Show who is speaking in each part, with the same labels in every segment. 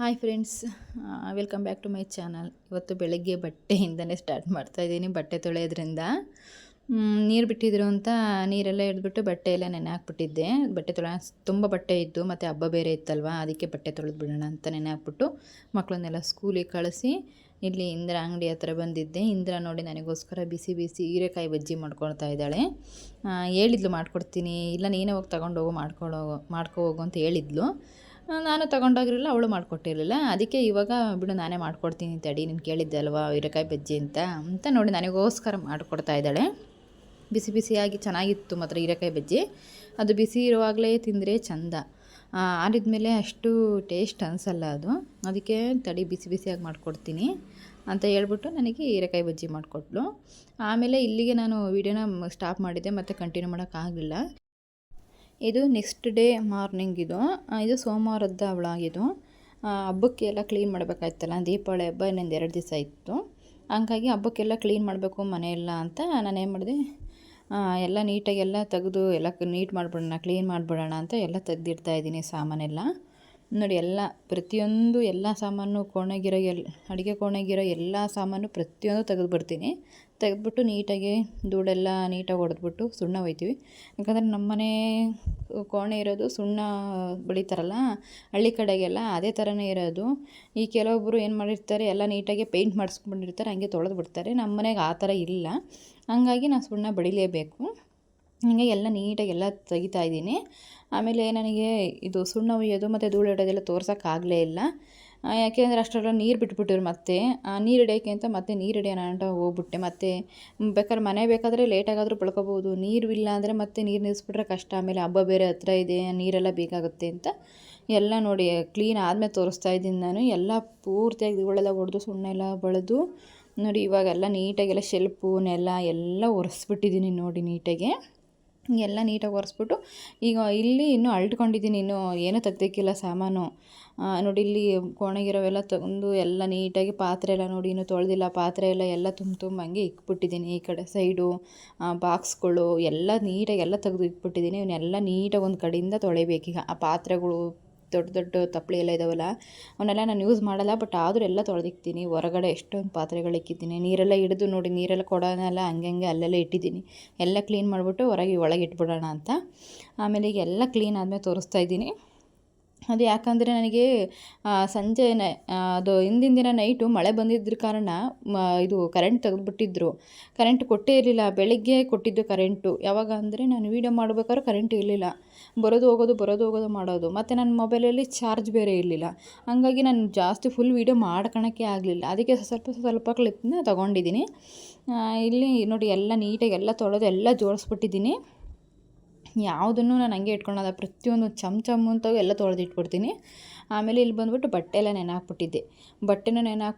Speaker 1: Hi friends welcome back to my channel ಇವತ್ತು ಬೆಳಗ್ಗೆ ಬಟ್ಟೆಯಿಂದನೇ start ಮಾಡ್ತಾ ಇದ್ದೀನಿ, ಬಟ್ಟೆ ತೊಳೆಯೋದ್ರಿಂದ. ನೀರು ಬಿಟ್ಟಿದ್ರು ಅಂತ ನೀರೆಲ್ಲ ಹಿಡಿದ್ಬಿಟ್ಟು ಬಟ್ಟೆ ಎಲ್ಲ ನೆನೆ ಹಾಕ್ಬಿಟ್ಟಿದ್ದೆ. ಬಟ್ಟೆ ತೊಳೆ, ತುಂಬ ಬಟ್ಟೆ ಇದ್ದು ಮತ್ತು ಹಬ್ಬ ಬೇರೆ ಇತ್ತಲ್ವ, ಅದಕ್ಕೆ ಬಟ್ಟೆ ತೊಳೆದು ಬಿಡೋಣ ಅಂತ ನೆನೆ ಹಾಕ್ಬಿಟ್ಟು ಮಕ್ಕಳನ್ನೆಲ್ಲ ಸ್ಕೂಲಿಗೆ ಕಳಿಸಿ, ಇಲ್ಲಿ ಇಂದ್ರ ಅಂಗಡಿ ಹತ್ರ ಬಂದಿದ್ದೆ. ಇಂದ್ರ ನೋಡಿ ನನಗೋಸ್ಕರ ಬಿಸಿ ಬಿಸಿ ಹೀರೆಕಾಯಿ ಬಜ್ಜಿ ಮಾಡ್ಕೊಳ್ತಾ ಇದ್ದಾಳೆ. ಹೇಳಿದ್ಲು ಮಾಡ್ಕೊಡ್ತೀನಿ, ಇಲ್ಲ ನೀನೇ ಹೋಗಿ ತಗೊಂಡೋಗು ಹೋಗು ಮಾಡ್ಕೊಳ್ಳೋ ಮಾಡ್ಕೊ ಹೋಗು ಅಂತ ಹೇಳಿದ್ಲು. ನಾನು ತಗೊಂಡೋಗಿರಲಿಲ್ಲ, ಅವಳು ಮಾಡಿಕೊಟ್ಟಿರಲಿಲ್ಲ. ಅದಕ್ಕೆ ಇವಾಗ ಬಿಡು, ನಾನೇ ಮಾಡ್ಕೊಡ್ತೀನಿ ತಡಿ, ನೀನು ಕೇಳಿದ್ದೆ ಅಲ್ವಾ ಹೀರೆಕಾಯಿ ಬಜ್ಜಿ ಅಂತ. ಅಂತ ನೋಡಿ ನನಗೋಸ್ಕರ ಮಾಡಿಕೊಡ್ತಾ ಇದ್ದಾಳೆ. ಬಿಸಿ ಬಿಸಿಯಾಗಿ ಚೆನ್ನಾಗಿತ್ತು ಮಾತ್ರ ಹೀರೆಕಾಯಿ ಬಜ್ಜಿ. ಅದು ಬಿಸಿ ಇರುವಾಗಲೇ ತಿಂದರೆ ಚಂದ. ಆರಿದ್ಮೇಲೆ ಅಷ್ಟು ಟೇಸ್ಟ್ ಅನಿಸಲ್ಲ ಅದು. ಅದಕ್ಕೆ ತಡಿ, ಬಿಸಿ ಬಿಸಿಯಾಗಿ ಮಾಡಿಕೊಡ್ತೀನಿ ಅಂತ ಹೇಳ್ಬಿಟ್ಟು ನನಗೆ ಹೀರೆಕಾಯಿ ಬಜ್ಜಿ ಮಾಡಿಕೊಟ್ಲು. ಆಮೇಲೆ ಇಲ್ಲಿಗೆ ನಾನು ವೀಡಿಯೋನ ಸ್ಟಾಪ್ ಮಾಡಿದ್ದೆ, ಮತ್ತು ಕಂಟಿನ್ಯೂ ಮಾಡೋಕ್ಕಾಗಲಿಲ್ಲ. ಇದು ನೆಕ್ಸ್ಟ್ ಡೇ ಮಾರ್ನಿಂಗ್ ಇದು. ಇದು ಸೋಮವಾರದ ಅವಳಾಗಿದ್ದು ಹಬ್ಬಕ್ಕೆಲ್ಲ ಕ್ಲೀನ್ ಮಾಡಬೇಕಾಯ್ತಲ್ಲ, ದೀಪಾವಳಿ ಹಬ್ಬ ಇನ್ನೊಂದು ಎರಡು ದಿವಸ ಇತ್ತು. ಹಂಗಾಗಿ ಹಬ್ಬಕ್ಕೆಲ್ಲ ಕ್ಲೀನ್ ಮಾಡಬೇಕು ಮನೆಯೆಲ್ಲ ಅಂತ ನಾನು ಏನು ಮಾಡಿದೆ ಎಲ್ಲ ನೀಟಾಗಿ ಎಲ್ಲ ತೆಗೆದು ಎಲ್ಲ ನೀಟ್ ಮಾಡಿಬಿಡೋಣ ಕ್ಲೀನ್ ಮಾಡಿಬಿಡೋಣ ಅಂತ ಎಲ್ಲ ತೆಗೆದಿಡ್ತಾ ಇದ್ದೀನಿ ಸಾಮಾನೆಲ್ಲ. ನೋಡಿ ಎಲ್ಲ, ಪ್ರತಿಯೊಂದು ಎಲ್ಲ ಸಾಮಾನು ಕೋಣೆಗಿರೋ ಎಲ್, ಅಡುಗೆ ಕೋಣೆಗಿರೋ ಎಲ್ಲ ಸಾಮಾನು ಪ್ರತಿಯೊಂದು ತೆಗೆದು ಬಿಡ್ತೀನಿ ತೆಗೆದ್ಬಿಟ್ಟು ನೀಟಾಗಿ ಧೂಳೆಲ್ಲ ನೀಟಾಗಿ ಹೊಡೆದ್ಬಿಟ್ಟು ಸುಣ್ಣ ಒಯ್ತೀವಿ. ಯಾಕಂದರೆ ನಮ್ಮನೆ ಕೋಣೆ ಇರೋದು ಸುಣ್ಣ ಬೆಳೀತಾರಲ್ಲ, ಹಳ್ಳಿ ಕಡೆಗೆಲ್ಲ ಅದೇ ಥರನೇ ಇರೋದು. ಈ ಕೆಲವೊಬ್ಬರು ಏನು ಮಾಡಿರ್ತಾರೆ, ಎಲ್ಲ ನೀಟಾಗಿ ಪೇಂಟ್ ಮಾಡಿಸ್ಕೊಂಡಿರ್ತಾರೆ ಹಂಗೆ ತೊಳೆದು ಬಿಡ್ತಾರೆ ನಮ್ಮ ಮನೆಗೆ ಆ ಥರ ಇಲ್ಲ. ಹಂಗಾಗಿ ನಾನು ಸುಣ್ಣ ಬೆಳಿಲೇಬೇಕು. ಹೀಗೆ ಎಲ್ಲ ನೀಟಾಗಿ ಎಲ್ಲ ತೆಗಿತಾ ಇದ್ದೀನಿ. ಆಮೇಲೆ ನನಗೆ ಇದು ಸುಣ್ಣ ಒಯ್ಯೋದು ಮತ್ತು ಧೂಳು ಇಡೋದೆಲ್ಲ ತೋರ್ಸೋಕ್ಕಾಗಲೇ ಇಲ್ಲ. ಆ, ಯಾಕೆಂದರೆ ಅಷ್ಟರಲ್ಲ ನೀರು ಬಿಟ್ಬಿಟ್ಟಿರು ಮತ್ತೆ. ನೀರು ಹಿಡಿಯೋಕ್ಕೆ ಅಂತ ಮತ್ತೆ ನೀರು ಹಿಡಿಯೋಣ ಅಂತ ಹೋಗ್ಬಿಟ್ಟೆ. ಮತ್ತೆ ಬೇಕಾದ್ರೆ ಮನೆ ಬೇಕಾದರೆ ಲೇಟಾಗಾದರೂ ಬಳ್ಕೊಬೋದು ನೀರು ಇಲ್ಲ ಅಂದರೆ ಮತ್ತೆ ನೀರು ನಿಲ್ಲಿಸ್ಬಿಟ್ರೆ ಕಷ್ಟ. ಆಮೇಲೆ ಹಬ್ಬ ಬೇರೆ ಹತ್ರ ಇದೆ ನೀರೆಲ್ಲ ಬೇಕಾಗುತ್ತೆ ಅಂತ ಎಲ್ಲ ನೋಡಿ ಕ್ಲೀನ್ ಆದಮೇಲೆ ತೋರಿಸ್ತಾ ಇದ್ದೀನಿ ನಾನು. ಎಲ್ಲ ಪೂರ್ತಿಯಾಗಿ ಧೂಳೆಲ್ಲ ಹೊಡೆದು ಸುಣ್ಣ ಎಲ್ಲ ಬಳಿದು ನೋಡಿ ಇವಾಗೆಲ್ಲ ನೀಟಾಗೆಲ್ಲ ಶೆಲ್ಪು ನೆಲ ಎಲ್ಲ ಒರೆಸ್ಬಿಟ್ಟಿದ್ದೀನಿ ನೋಡಿ ನೀಟಾಗಿ. ಎಲ್ಲ ನೀಟಾಗಿ ಒರೆಸ್ಬಿಟ್ಟು ಈಗ ಇಲ್ಲಿ ಇನ್ನೂ ಅಳ್ಟ್ಕೊಂಡಿದ್ದೀನಿ ಇನ್ನೂ ಏನೂ ತೆಗ್ದಿಕ್ಕಿಲ್ಲ ಸಾಮಾನು. ನೋಡಿ ಇಲ್ಲಿ ಕೋಣೆಗಿರೋವೆಲ್ಲ ತಂದು ಎಲ್ಲ ನೀಟಾಗಿ ಪಾತ್ರೆ ಎಲ್ಲ ನೋಡಿ ಇನ್ನೂ ತೊಳೆದಿಲ್ಲ, ಪಾತ್ರೆ ಎಲ್ಲ ಎಲ್ಲ ತುಂಬ ತುಂಬ ಹಂಗೆ ಇಕ್ಬಿಟ್ಟಿದ್ದೀನಿ ಈ ಕಡೆ ಸೈಡು. ಬಾಕ್ಸ್ಗಳು ಎಲ್ಲ ನೀಟಾಗಿ ಎಲ್ಲ ತೆಗೆದು ಇಕ್ಬಿಟ್ಟಿದ್ದೀನಿ, ಇವನ್ನೆಲ್ಲ ನೀಟಾಗಿ ಒಂದು ಕಡೆಯಿಂದ ತೊಳಿಬೇಕೀಗ ಆ ಪಾತ್ರೆಗಳು ದೊಡ್ಡ ದೊಡ್ಡ ತಪ್ಪಲೆ ಎಲ್ಲ ಇದಾವಲ್ಲ, ಅವನ್ನೆಲ್ಲ ನಾನು ಯೂಸ್ ಮಾಡಲ್ಲ ಬಟ್ ಆದರೂ ಎಲ್ಲ ತೊಳೆದಿಕ್ತೀನಿ. ಹೊರಗಡೆ ಎಷ್ಟೊಂದು ಪಾತ್ರೆಗಳು ಇಕ್ಕಿದ್ದೀನಿ. ನೀರೆಲ್ಲ ಹಿಡಿದು ನೋಡಿ, ನೀರೆಲ್ಲ ಕೊಡೋನೆಲ್ಲ ಹಂಗೆ ಹಂಗೆ ಅಲ್ಲೆಲ್ಲ ಇಟ್ಟಿದ್ದೀನಿ. ಎಲ್ಲ ಕ್ಲೀನ್ ಮಾಡಿಬಿಟ್ಟು ಹೊರಗೆ ಒಳಗೆ ಇಟ್ಬಿಡೋಣ ಅಂತ. ಆಮೇಲೆ ಈಗ ಎಲ್ಲ ಕ್ಲೀನ್ ಆದಮೇಲೆ ತೋರಿಸ್ತಾ ಇದ್ದೀನಿ. ಅದು ಯಾಕಂದರೆ ನನಗೆ ಆ, ಸಂಜೆ ನ- ಅದು ಹಿಂದಿನ ದಿನ ನೈಟು ಮಳೆ ಬಂದಿದ್ದ ಕಾರಣ ಮ ಇದು ಕರೆಂಟ್ ತೆಗೆದುಬಿಟ್ಟಿದ್ರು. ಕರೆಂಟ್ ಕೊಟ್ಟೇ ಇರಲಿಲ್ಲ ಬೆಳಗ್ಗೆ ಕೊಟ್ಟಿದ್ದು ಕರೆಂಟು ಯಾವಾಗ ಅಂದರೆ ನಾನು ವೀಡಿಯೋ ಮಾಡಬೇಕಾದ್ರೂ ಕರೆಂಟ್ ಇರಲಿಲ್ಲ. ಬರೋದು ಹೋಗೋದು ಬರೋದು ಹೋಗೋದು ಮಾಡೋದು. ಮತ್ತು ನನ್ನ ಮೊಬೈಲಲ್ಲಿ ಚಾರ್ಜ್ ಬೇರೆ ಇರಲಿಲ್ಲ. ಹಾಗಾಗಿ ನಾನು ಜಾಸ್ತಿ ಫುಲ್ ವೀಡಿಯೋ ಮಾಡ್ಕೊಳಕ್ಕೆ ಆಗಲಿಲ್ಲ. ಅದಕ್ಕೆ ಸ್ವಲ್ಪ ಸ್ವಲ್ಪ ಕ್ಲಿಪ್ನ ತೊಗೊಂಡಿದ್ದೀನಿ. ಇಲ್ಲಿ ನೋಡಿ ಎಲ್ಲ ನೀಟಾಗಿ ಎಲ್ಲ ತೊಳೆದು ಎಲ್ಲ ಜೋಡಿಸ್ಬಿಟ್ಟಿದ್ದೀನಿ. ಯಾವುದನ್ನು ನಾನು ಹಂಗೆ ಇಟ್ಕೊಳಲ್ಲ ಪ್ರತಿಯೊಂದು ಚಮ್ ಚಮ್ ಅಂತ ಎಲ್ಲ ತೊಳೆದಿಟ್ಬಿಡ್ತೀನಿ. ಆಮೇಲೆ ಇಲ್ಲಿ ಬಂದುಬಿಟ್ಟು ಬಟ್ಟೆ ಎಲ್ಲ ನೆನೆ ಹಾಕ್ಬಿಟ್ಟಿದ್ದೆ ಬಟ್ಟೆನೂ ನೆನೆ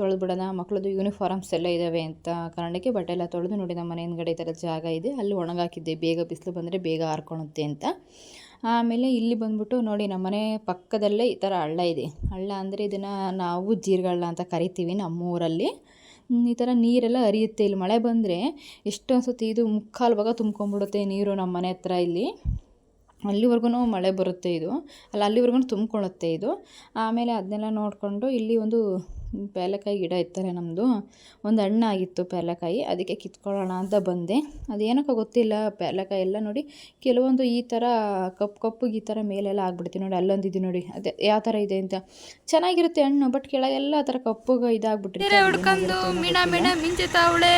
Speaker 1: ತೊಳೆದು ಬಿಡೋಣ ಮಕ್ಕಳದು ಯೂನಿಫಾರ್ಮ್ಸ್ ಎಲ್ಲ ಇದ್ದಾವೆ ಅಂತ ಕಾರಣಕ್ಕೆ ಬಟ್ಟೆ ಎಲ್ಲ ತೊಳೆದು ನೋಡಿ ನಮ್ಮ ಮನೆ ಹಿಂದ್ಗಡೆ ಈ ಥರ ಜಾಗ ಇದೆ. ಅಲ್ಲಿ ಒಣಗಾಕಿದ್ದೆ, ಬೇಗ ಬಿಸಿಲು ಬಂದರೆ ಬೇಗ ಹಾರ್ಕೊಳುತ್ತೆ ಅಂತ. ಆಮೇಲೆ ಇಲ್ಲಿ ಬಂದ್ಬಿಟ್ಟು ನೋಡಿ ನಮ್ಮನೆ ಪಕ್ಕದಲ್ಲೇ ಈ ಥರ ಹಳ್ಳ ಇದೆ. ಹಳ್ಳ ಅಂದರೆ ಇದನ್ನು ನಾವು ಜೀರ್ಗಳ್ಳ ಅಂತ ಕರಿತೀವಿ ನಮ್ಮೂರಲ್ಲಿ. ಈ ಥರ ನೀರೆಲ್ಲ ಹರಿಯುತ್ತೆ. ಇಲ್ಲಿ ಮಳೆ ಬಂದರೆ ಎಷ್ಟೊಂದು ಸತಿ ಇದು ಮುಕ್ಕಾಲು ಭಾಗ ತುಂಬ್ಕೊಂಡ್ಬಿಡುತ್ತೆ ನೀರು ನಮ್ಮ ಮನೆ ಹತ್ರ ಇಲ್ಲಿ. ಅಲ್ಲಿವರೆಗೂ ಮಳೆ ಬರುತ್ತೆ ಇದು. ಅಲ್ಲಿ ಅಲ್ಲಿವರೆಗೂ ತುಂಬ್ಕೊಳ್ಳುತ್ತೆ ಇದು. ಆಮೇಲೆ ಅದನ್ನೆಲ್ಲ ನೋಡಿಕೊಂಡು ಇಲ್ಲಿ ಒಂದು ಪೇಲೆಕಾಯಿ ಗಿಡ ಇತ್ತಲ್ಲ ನಮ್ಮದು ಒಂದು ಹಣ್ಣಾಗಿತ್ತು ಪೇಲಕಾಯಿ ಅದಕ್ಕೆ ಕಿತ್ಕೊಳ್ಳೋಣ ಅಂತ ಬಂದೆ. ಅದೇನಕ್ಕ ಗೊತ್ತಿಲ್ಲ ಪೇಲಕಾಯಿ ಎಲ್ಲ ನೋಡಿ ಕೆಲವೊಂದು ಈ ಥರ ಕಪ್ಪು ಕಪ್ಪಗೆ ಈ ಥರ ಮೇಲೆಲ್ಲ ಆಗ್ಬಿಡ್ತೀವಿ ನೋಡಿ ಅಲ್ಲೊಂದಿದೆ ನೋಡಿ. ಅದೇ ಯಾವ ಥರ ಇದೆ ಅಂತ. ಚೆನ್ನಾಗಿರುತ್ತೆ ಹಣ್ಣು ಬಟ್ ಕೆಳಗೆಲ್ಲ ಆ ಥರ ಕಪ್ಪಗೆ ಇದಾಗ್ಬಿಟ್ಟಿರುತ್ತೆ.
Speaker 2: ಹುಡ್ಕೊಂಡು ಮೀಣ ಮೀಣ ಮಿಂಚುತ್ತಾವಳೆ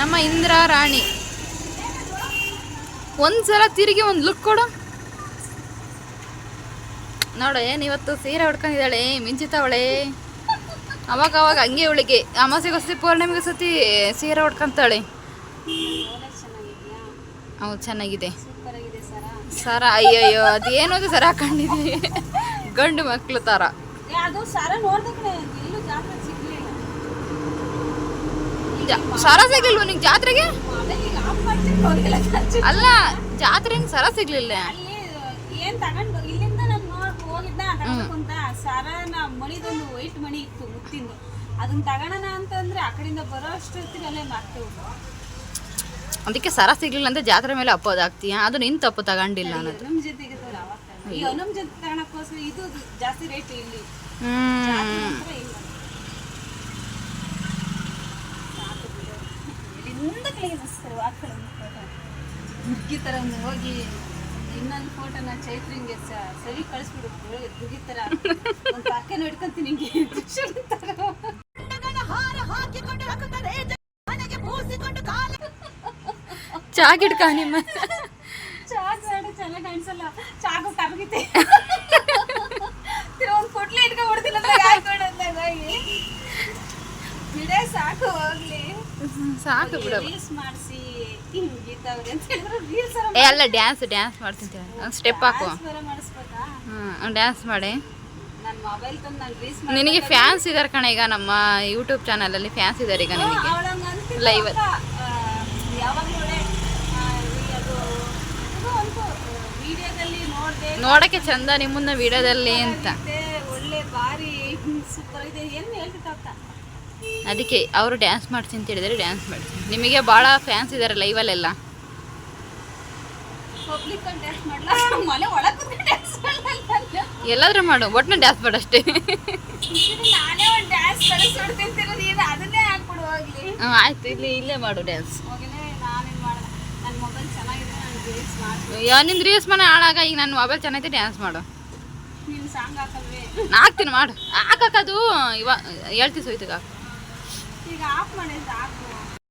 Speaker 2: ನಮ್ಮ ಇಂದ್ರ ರಾಣಿ ಒಂದ್ಸಲ ತಿರುಗಿ ಒಂದು ಲುಕ್ ಕೊಡು. ನೋಡು ಇವತ್ತು ಸೀರೆ ಹೊಡ್ಕೊಂಡಿದ್ದಾಳೆ ಮಿಂಚಿತಾವಳೆ ಅವಾಗ ಅವಾಗ ಹಂಗೆ ಅವಳಿಗೆ ಅಮಾಸೆಗೊಸ್ತಿ ಪೌರ್ಣಮಿಗೆ ಸತಿ ಸೀರೆ ಹೊಡ್ಕೊಂತಾಳೆ ಹೌದು ಚೆನ್ನಾಗಿದೆ. ಸರ ಅಯ್ಯಯ್ಯೋ ಅದೇನು ಅದು ಸರ ಹಾಕೊಂಡಿದೆ. ಗಂಡು ಮಕ್ಳು ಥರ
Speaker 3: ಸರ
Speaker 2: ಸಿಗ್ಲಿಲ್ವ ನಿಂಗೆ ಜಾತ್ರೆಗೆ
Speaker 3: ಅದೇ ಈಗ ಆಫ್ ಮಾಡ್ತೀನಿ ಹೋಗಿಲ್ಲ ಖರ್ಚು
Speaker 2: ಅಲ್ಲ ಜಾತ್ರೆ ಸರ ಸಿಗ್ಲಿಲ್ಲ.
Speaker 3: ಏನ್ ತಗೊಂಡು ಇಲ್ಲಿಂದ ನಾನು ನೋಡ್ ಹೋಗಿದ್ದ ತಗೊಂಡು ಅಂತ ಸರನ ಮಣಿದೊಂದು ವೈಟ್ ಮಣಿ ಇತ್ತು ಮುತ್ತಿಂದು. ಅದನ್ನ ತಗೋಣ ಅಂತಂದ್ರೆ ಆ ಕಡೆಯಿಂದ ಬರೋ ಅಷ್ಟೊತ್ತಿಗೆ ಮಾಡ್ತೇವೆ
Speaker 2: ಅದಕ್ಕೆ ಸರ ಸಿಗ್ಲಿಲ್ಲ ಅಂತ ಜಾತ್ರೆ ಮೇಲೆ ಅಪ್ಪೋದಾಗ್ತೀಯ ಅದು ನಿನ್ ತಪ್ಪು ತಗೊಂಡಿಲ್ಲ ಅನ್ನೋದು.
Speaker 3: ನಮ್ಮ ಜೊತೆಗೆ ಈ ಅನುಮ್ ಜೊತೆ ತಗೊಳಕ್ಕೋಸ್ಕರ ಇದು ಜಾಸ್ತಿ ರೇಟ್ ಇಲ್ಲಿ.
Speaker 2: ಹ್ಮ್
Speaker 3: ಮಾತ್ರ ಇಲ್ಲ ಸಾಕು ಬಿಡು. Photo. ಹುಡ್ಗಿ ಥರ ಒಂದು ಹೋಗಿ ಇನ್ನೊಂದು ಫೋಟೋನ ಚೈತ್ರಿಂಗೆ ಸರಿ ಕಳಿಸ್ಬಿಡು ಹುಡುಗಿ ಥರ ಒಂದು ಪಾಕೆನ ಹಿಡ್ಕೊಂತೀನಿ ಹಿಂಗೆ.
Speaker 2: ಚಾಗಿಡ್ಕ ನಿಮ್ಮ.
Speaker 3: ಚಾಕ್ ಬೇಡ ಚೆನ್ನಾಗಿ ಕಾಣಿಸಲ್ಲ. ಚಾಕು ಕರಗಿತೆ. ಒಂದು ಪುಟ್ಲಿ ಇಟ್ಕೊಂಡ್ ಬಿಡ್ತೀನಿ. ಬಿಡೇ ಸಾಕು ಹೋಗ್ಲಿ.
Speaker 2: ಸಾಕು ಬಿಡವ
Speaker 3: ರೀಲ್ಸ್ ಮಾಡಿಸಿ ಗೀತಾವ್ರಿ ಅಂತ
Speaker 2: ಏ ಅಲ್ಲ ಡ್ಯಾನ್ಸ್ ಡ್ಯಾನ್ಸ್ ಮಾಡ್ತೀನಿ ಒಂದು ಸ್ಟೆಪ್ ಹಾಕು. ಹ್ಞೂ ಡ್ಯಾನ್ಸ್ ಮಾಡಿ. ನಿನಗೆ ಫ್ಯಾನ್ಸ್ ಇದಾರೆ ಕಣ ಈಗ ನಮ್ಮ ಯೂಟ್ಯೂಬ್ ಚಾನಲಲ್ಲಿ ಫ್ಯಾನ್ಸ್ ಇದ್ದಾರೆ ಈಗ ನಿನಗೆ.
Speaker 3: ಲೈವ್
Speaker 2: ನೋಡಕ್ಕೆ ಚಂದ ನಿಮ್ಮನ್ನ ವಿಡಿಯೋದಲ್ಲಿ ಅಂತ.
Speaker 3: ಒಳ್ಳೆ ಬಾರಿ ಸೂಪರ್ ಇದೆ. ಏನು ಹೇಳ್ತಿತ್ತ
Speaker 2: ಅದಕ್ಕೆ ಅವರು ಡ್ಯಾನ್ಸ್ ಮಾಡ್ತೀನಿ ಅಂತ ಹೇಳಿದರೆ ಡ್ಯಾನ್ಸ್ ಮಾಡ್ತೀನಿ ನಿಮಗೆ ಭಾಳ ಫ್ಯಾನ್ಸ್ ಇದ್ದಾರೆ ಲೈವಲ್ಲೆಲ್ಲ ಎಲ್ಲಾದ್ರೂ ಮಾಡು ಒಟ್ಟಿನ ಡ್ಯಾನ್ಸ್
Speaker 3: ಹೋಗ್ಲಿ.
Speaker 2: ಹ್ಞೂ ಆಯ್ತು ಇಲ್ಲಿ ಇಲ್ಲೇ ಮಾಡು ಡ್ಯಾನ್ಸ್ ನಿಂದು ರೀಲ್ಸ್ ಮನೆ ಹಾಳಾಗ ಈಗ ನನ್ನ ಮೊಬೈಲ್ ಚೆನ್ನಾಗಿದೆ ಡ್ಯಾನ್ಸ್ ಮಾಡು. ಹಾಕ್ತೀನಿ ಮಾಡು. ಹಾಕಕ್ಕದು ಇವಾಗ ಹೇಳ್ತಿ ಸೋಯ್ತಗ.
Speaker 3: ಈಗ ಆಫ್ ಮಾಡಿದ್ರೆ ಹಾಕು